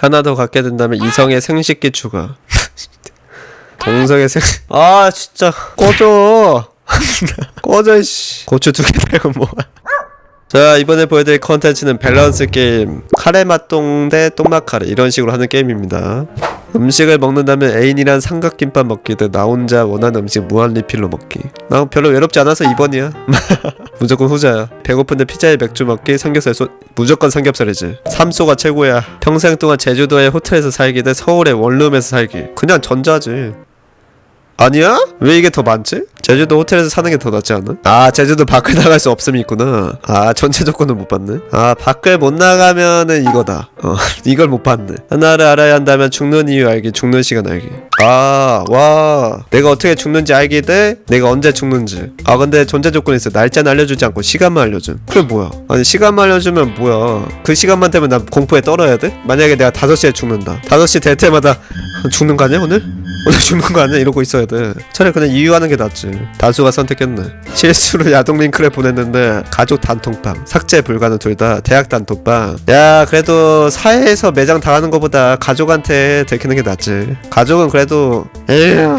하나 더 갖게 된다면 이성의 생식기 추가. 동성의 생. 아 진짜 꺼져. 꺼져 씨. 고추 두개 빼고 뭐. 자 이번에 보여드릴 컨텐츠는 밸런스 게임 카레 맛동 대 똥맛 카레 이런 식으로 하는 게임입니다 음식을 먹는다면 애인이란 삼각김밥 먹기 대나 혼자 원하는 음식 무한 리필로 먹기. 나 별로 외롭지 않아서 2번이야. 무조건 후자야. 배고픈데 피자에 맥주 먹기 삼겹살 소... 무조건 삼겹살이지. 삼소가 최고야. 평생 동안 제주도의 호텔에서 살기 대 서울의 원룸에서 살기. 그냥 전자지 아니야? 왜 이게 더 많지? 제주도 호텔에서 사는 게 더 낫지 않아? 아 제주도 밖을 나갈 수 없음이 있구나. 아 전체 조건을 못 봤네? 아 밖을 못 나가면은 이거다. 어 이걸 못 봤네. 하나를 알아야 한다면 죽는 이유 알기 죽는 시간 알기. 아 와. 내가 어떻게 죽는지 알기 대 내가 언제 죽는지. 아 근데 전제 조건이 있어. 날짜는 알려주지 않고 시간만 알려줌. 그게 뭐야? 아니 시간만 알려주면 뭐야? 그 시간만 되면 난 공포에 떨어야 돼? 만약에 내가 5시에 죽는다. 5시 될 때마다 죽는 거 아니야 오늘? 오늘 죽는 거 아니야? 이러고 있어야 돼. 차라리 그냥 이유하는 게 낫지. 다수가 선택했네. 실수로 야동 링크를 보냈는데 가족 단톡방 삭제 불가능 둘다 대학 단톡방. 야 그래도 사회에서 매장 당하는 것보다 가족한테 들키는 게 낫지. 가족은 그래도 에휴.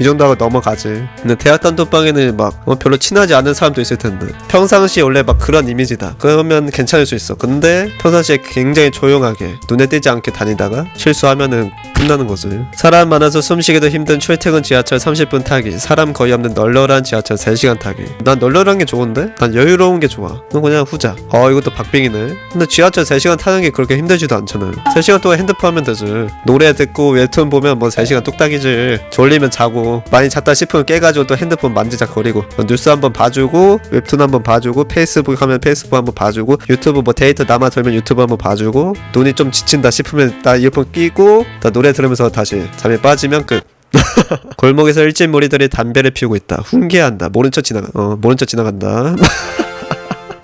이 정도 하고 넘어가지. 근데 대학 단톡방에는 막 어, 별로 친하지 않은 사람도 있을 텐데 평상시에 원래 막 그런 이미지다. 그러면 괜찮을 수 있어. 근데 평상시에 굉장히 조용하게 눈에 띄지 않게 다니다가 실수하면은 끝나는 거지. 사람 많아서 숨쉬기도 힘든 출퇴근 지하철 30분 타기. 사람 거의 없는 널널한 지하철 3시간 타기. 난 널널한 게 좋은데? 난 여유로운 게 좋아. 넌 그냥 후자. 어 이것도 박빙이네. 근데 지하철 3시간 타는 게 그렇게 힘들지도 않잖아. 3시간 동안 핸드폰 하면 되지. 노래 듣고 웹툰 보면 뭐 3시간 뚝딱이지. 졸리면 자고 많이 잤다 싶으면 깨가지고 또 핸드폰 만지작거리고 뉴스 한번 봐주고 웹툰 한번 봐주고 페이스북 하면 페이스북 한번 봐주고 유튜브 뭐 데이터 남아 돌면 유튜브 한번 봐주고 눈이 좀 지친다 싶으면 나 이어폰 끼고 나 노래 들으면서 다시 잠에 빠지면 끝. 골목에서 일진머리들이 담배를 피우고 있다. 훈계한다. 모른 척 지나가. 어, 모른 척 지나간다.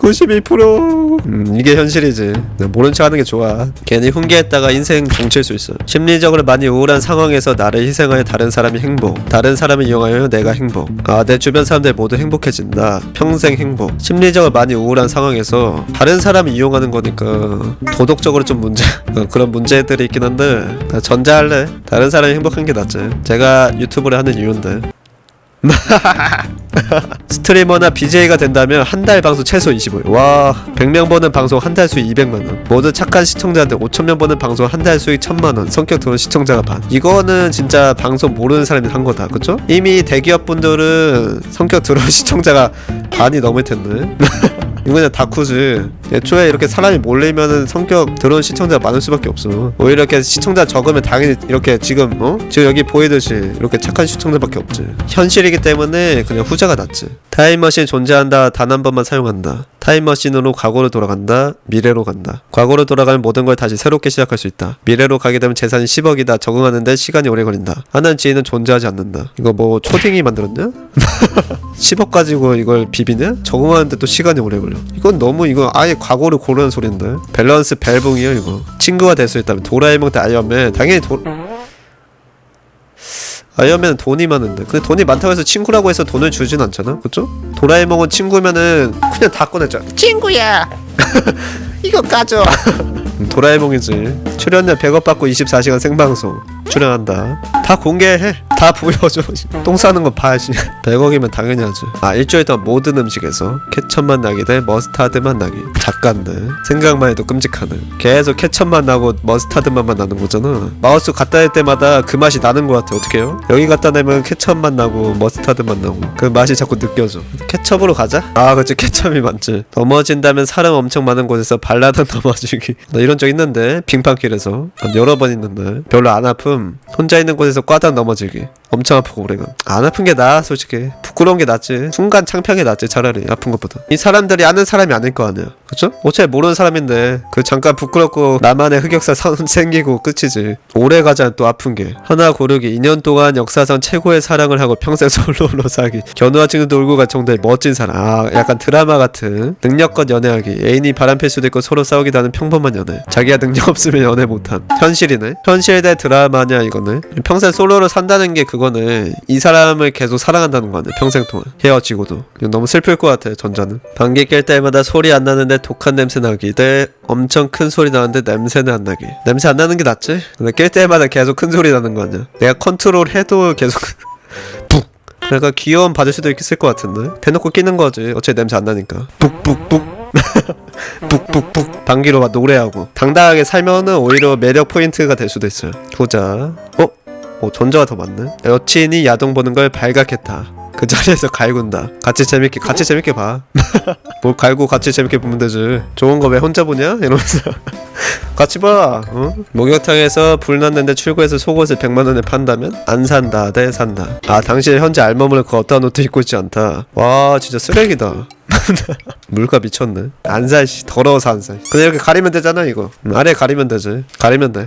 92% 음, 이게 현실이지. 네, 모른 척 하는 게 좋아. 괜히 훈계했다가 인생 종칠 수 있어. 심리적으로 많이 우울한 상황에서 나를 희생하여 다른 사람이 행복. 다른 사람을 이용하여 내가 행복. 아 내 주변 사람들 모두 행복해진다. 평생 행복. 심리적으로 많이 우울한 상황에서 다른 사람을 이용하는 거니까 도덕적으로 좀 문제 어, 그런 문제들이 있긴 한데 나 전자할래? 다른 사람이 행복한 게 낫지. 제가 유튜브를 하는 이유인데 스트리머나 BJ가 된다면 한 달 방송 최소 25일. 와, 100명 보는 방송 한 달 수익 200만 원. 모두 착한 시청자한테 5천명 보는 방송 한 달 수익 1000만 원. 성격 좋은 시청자가 반. 이거는 진짜 방송 모르는 사람이 한 거다. 그쵸? 이미 대기업 분들은 성격 들어온 시청자가 반이 넘을 텐데. 이거 그냥 다쿠지. 애초에 이렇게 사람이 몰리면은 성격 들어온 시청자가 많을 수밖에 없어. 오히려 이렇게 시청자 적으면 당연히 이렇게 지금 어? 지금 여기 보이듯이 이렇게 착한 시청자밖에 없지. 현실이기 때문에 그냥 후자 가 낫지. 타임머신 존재한다. 단 한 번만 사용한다. 타임머신으로 과거로 돌아간다. 미래로 간다. 과거로 돌아가면 모든 걸 다시 새롭게 시작할 수 있다. 미래로 가게 되면 재산이 10억이다. 적응하는데 시간이 오래 걸린다. 하나는 지인은 존재하지 않는다. 이거 뭐 초딩이 만들었냐? 10억 가지고 이걸 비비냐? 적응하는데 또 시간이 오래 걸려. 이건 너무 이거 아예 과거를 고르는 소리인데. 밸런스 벨붕이에요 이거. 친구가 될 수 있다면 도라에몽 대 아이언맨 당연히 도 아이언맨은 돈이 많은데. 근데 돈이 많다고 해서 친구라고 해서 돈을 주진 않잖아? 그쵸? 도라에몽은 친구면은 그냥 다 꺼냈잖아 친구야! 이거 까줘 음, 도라에몽이지. 출연료 100억 받고 24시간 생방송 출연한다. 다 공개해. 다 보여줘. 똥 싸는 거 봐야지. 100억이면 당연히 하지. 아 일주일 동안 모든 음식에서 케첩만 나기 대 머스타드만 나기 작간데. 생각만 해도 끔찍하네. 계속 케첩만 나고 머스타드만 나는 거잖아. 마우스 갖다 댈 때마다 그 맛이 나는 거 같아. 어떡해요? 여기 갖다 대면 케첩만 나고 머스타드만 나고. 그 맛이 자꾸 느껴져. 케첩으로 가자? 아 그치. 케첩이 많지. 넘어진다면 사람 엄청 많은 곳에서 발라당 넘어지기. 나 이런 적 있는데 빙판길에서. 한 여러 번 있는데. 별로 안 아픔 혼자 있는 곳에서 꽈당 넘어지기 엄청 아프고 오래가 안 아픈 게 나아 솔직히. 부끄러운 게 낫지. 순간 창피한 게 낫지 차라리. 아픈 것보다. 이 사람들이 아는 사람이 아닐 거 아니야 그쵸? 어차피 모르는 사람인데 그 잠깐 부끄럽고 나만의 흑역사 선 생기고 끝이지. 오래 가자 또 아픈 게. 하나 고르기. 2년 동안 역사상 최고의 사랑을 하고 평생 솔로로 사기. 견우와 친구도 울고 갈 정도의 멋진 사랑. 아 약간 드라마 같은. 능력껏 연애하기. 애인이 바람필 수도 있고 서로 싸우기도 하는 평범한 연애. 자기가 능력 없으면 연애 못한. 현실이네. 현실 대 드라마냐 이거는 평생 솔로로 산다는 게 그거 그거는 이 사람을 계속 사랑한다는 거 아니야 평생 동안. 헤어지고도. 너무 슬플 것 같아 전자는. 방귀 낄 때마다 소리 안 나는데 독한 냄새 나기 대 엄청 큰 소리 나는데 냄새는 안 나기. 냄새 안 나는 게 낫지? 근데 낄 때마다 계속 큰 소리 나는 거 아니야? 내가 컨트롤 해도 계속 푹. 내가 귀여움 받을 수도 있을 것 같은데? 대놓고 끼는 거지. 어차피 냄새 안 나니까. 푹푹푹. 푹푹푹. 방귀로 막 노래하고. 당당하게 살면은 오히려 매력 포인트가 될 수도 있어요. 보자. 어? 어 전자가 더 많네. 여친이 야동 보는 걸 발각했다. 그 자리에서 갈군다. 같이 재밌게 같이 재밌게 봐뭘 갈고 같이 재밌게 보면 되지. 좋은 거 왜 혼자 보냐? 이러면서. 같이 봐. 어? 목욕탕에서 불 났는데 출구에서 속옷을 100만 원에 판다면? 안 산다 대 산다. 아 당신 현재 알몸을 그 어떠한 옷도 입고 있지 않다. 와 진짜 쓰레기다. 물가 미쳤네. 안사씨 더러워서 안사 그냥 이렇게 가리면 되잖아 이거. 음, 아래 가리면 되지. 가리면 돼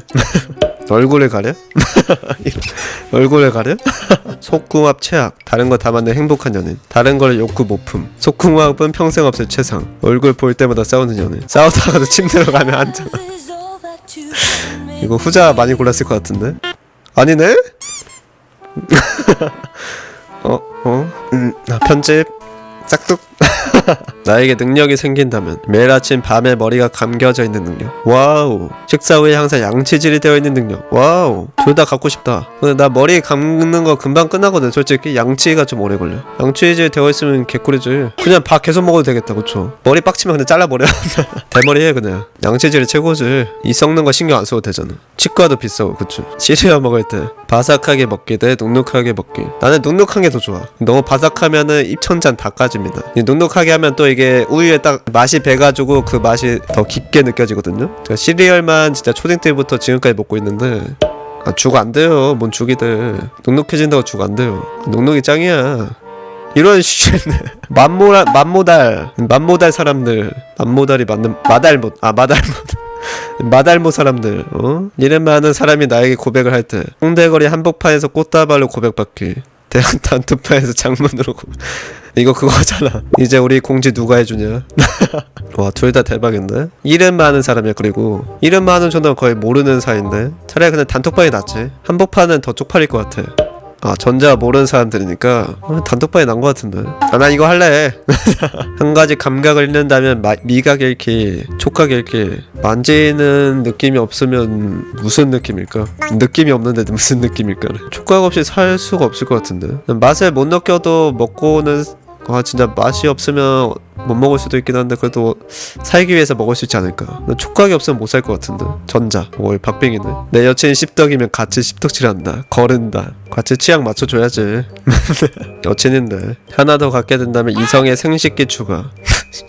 얼굴을 가려? 얼굴을 가려? 속궁합 최악 다른 거 다 맞는 행복한 연인 다른 걸 욕구 못 품 속궁합은 평생 없을 최상 얼굴 볼 때마다 싸우는 연인 싸우다가도 침대로 가면 앉아 이거 후자 많이 골랐을 것 같은데 아니네? 어? 어? 음, 아, 편집 싹둑 나에게 능력이 생긴다면 매일 아침 밤에 머리가 감겨져 있는 능력. 와우. 식사 후에 항상 양치질이 되어 있는 능력. 와우. 둘 다 갖고 싶다. 근데 나 머리 감는 거 금방 끝나거든. 솔직히 양치가 좀 오래 걸려. 양치질 되어 있으면 개꿀이지. 그냥 밥 계속 먹어도 되겠다. 그쵸? 머리 빡치면 그냥 잘라버려. 대머리 해 그냥. 양치질이 최고지. 이 썩는 거 신경 안 써도 되잖아. 치과도 비싸고 그쵸? 시리얼 먹을 때 바삭하게 먹기 대 눅눅하게 먹기. 나는 눅눅한 게 더 좋아. 너무 바삭하면은 입천장 다 까집니다. 이 눅눅하게 하면 또 이게 우유에 딱 맛이 배가지고 그 맛이 더 깊게 느껴지거든요 제가 시리얼만 진짜 초딩 때부터 지금까지 먹고 있는데 아, 죽 안 돼요. 뭔 죽이들. 눅눅해진다고 죽 안 돼요. 눅눅이 짱이야. 이런 씨 맘모라 맘모달 맘모달 사람들 맘모달이 맞는 마달못 아 마달못 마달모 사람들 어 이름 많은 사람이 나에게 고백을 할 때 홍대거리 한복판에서 꽃다발로 고백받기 대학 단투파에서 장문으로. 고 이거 그거잖아. 이제 우리 공지 누가 해주냐? 와 둘 다 대박인데? 이름 많은 사람이야 그리고. 이름 많은 저는 거의 모르는 사이인데? 차라리 그냥 단톡방이 낫지. 한복판은 더 쪽팔릴 것 같아 아 전자 모르는 사람들이니까 어, 단톡방이 난것 같은데. 아 나 이거 할래. 한 가지 감각을 잃는다면 마, 미각 잃기 촉각 잃기 만지는 느낌이 없으면 무슨 느낌일까? 느낌이 없는데 무슨 느낌일까 촉각 없이 살 수가 없을 것 같은데. 맛을 못 느껴도 먹고는 아 진짜 맛이 없으면 못 먹을 수도 있긴 한데 그래도 살기 위해서 먹을 수 있지 않을까. 촉각이 없으면 못 살 것 같은데. 전자 오 박빙이네. 내 여친 씹덕이면 같이 씹덕질한다. 거른다. 같이 취향 맞춰줘야지. 여친인데. 하나 더 갖게 된다면 이성의 생식기 추가.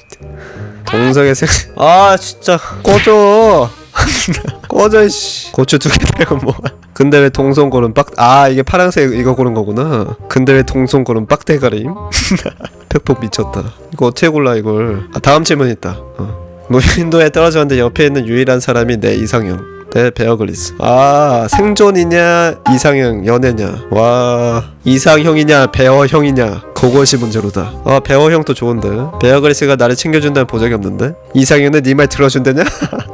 동성의 생... 아 진짜. 꺼져. 꺼져 씨. 고추 두개 빼고 뭐 근데 왜 동성 고른 빡... 아 이게 파란색 이거 고른 거구나. 근데 왜 동성 고른 빡대가림? 팩폭 미쳤다. 이거 어떻게 골라 이걸? 아 다음 질문 있다. 어. 무인도에 떨어졌는데 옆에 있는 유일한 사람이 내 이상형. 대 베어글리스. 아 생존이냐 이상형 연애냐? 와 이상형이냐 베어형이냐? 그것이 문제로다. 아 베어형도 좋은데. 베어글리스가 나를 챙겨준다는 보장이 없는데? 이상형은 네 말 들어준다냐?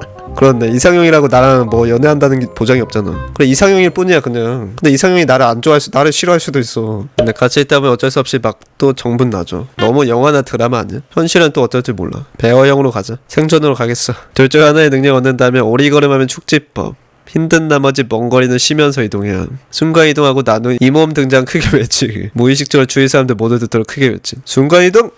그렇네. 이상형이라고 나랑 뭐 연애한다는 게 보장이 없잖아. 그래 이상형일 뿐이야 그냥. 근데 이상형이 나를 안 좋아할 수 나를 싫어할 수도 있어. 근데 같이 있다 보면 어쩔 수 없이 막 또 정분 나죠. 너무 영화나 드라마 아니야? 현실은 또 어떨지 몰라. 배어형으로 가자. 생존으로 가겠어. 둘 중 하나의 능력 얻는다면 오리걸음하면 축지법. 힘든 나머지 먼 거리는 쉬면서 이동해야 함. 순간 이동하고 나눈 이몸 등장 크게 외치기. 무의식적으로 주위 사람들 모두 듣도록 크게 외침 순간 이동!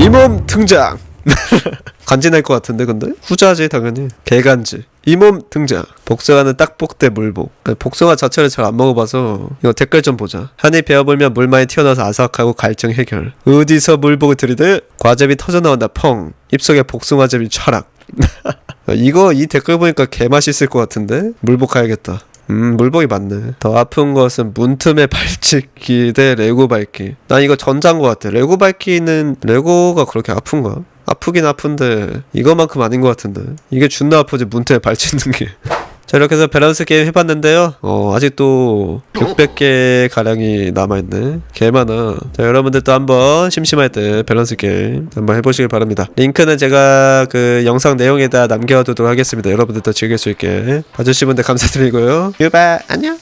이몸 등장 간지 날 것 같은데 근데? 후자지 당연히. 개간지. 이몸 등장. 복숭아는 딱복대 물복. 복숭아 자체를 잘 안 먹어봐서 이거 댓글 좀 보자. 한입 베어불면 물 많이 튀어나와서 아삭하고 갈증 해결. 어디서 물복을 들이대? 과즙이 터져나온다. 펑. 입속에 복숭아즙이 철학 이거 이 댓글 보니까 개 맛있을 것 같은데? 물복 가야겠다. 음 물복이 맞네. 더 아픈 것은 문틈의 발찍기 대 레고 밟기. 난 이거 전자인 것 같아. 레고 밟기는 레고가 그렇게 아픈가? 아프긴 아픈데 이거만큼 아닌 것 같은데. 이게 존나 아프지 문틈에 발치는 게. 자 이렇게 해서 밸런스 게임 해봤는데요. 어 아직도 600개 가량이 남아있네. 개 많아. 자 여러분들도 한번 심심할 때 밸런스 게임 한번 해보시길 바랍니다. 링크는 제가 그 영상 내용에다 남겨두도록 하겠습니다. 여러분들도 즐길 수 있게. 봐주신 분들 감사드리고요. 유바 안녕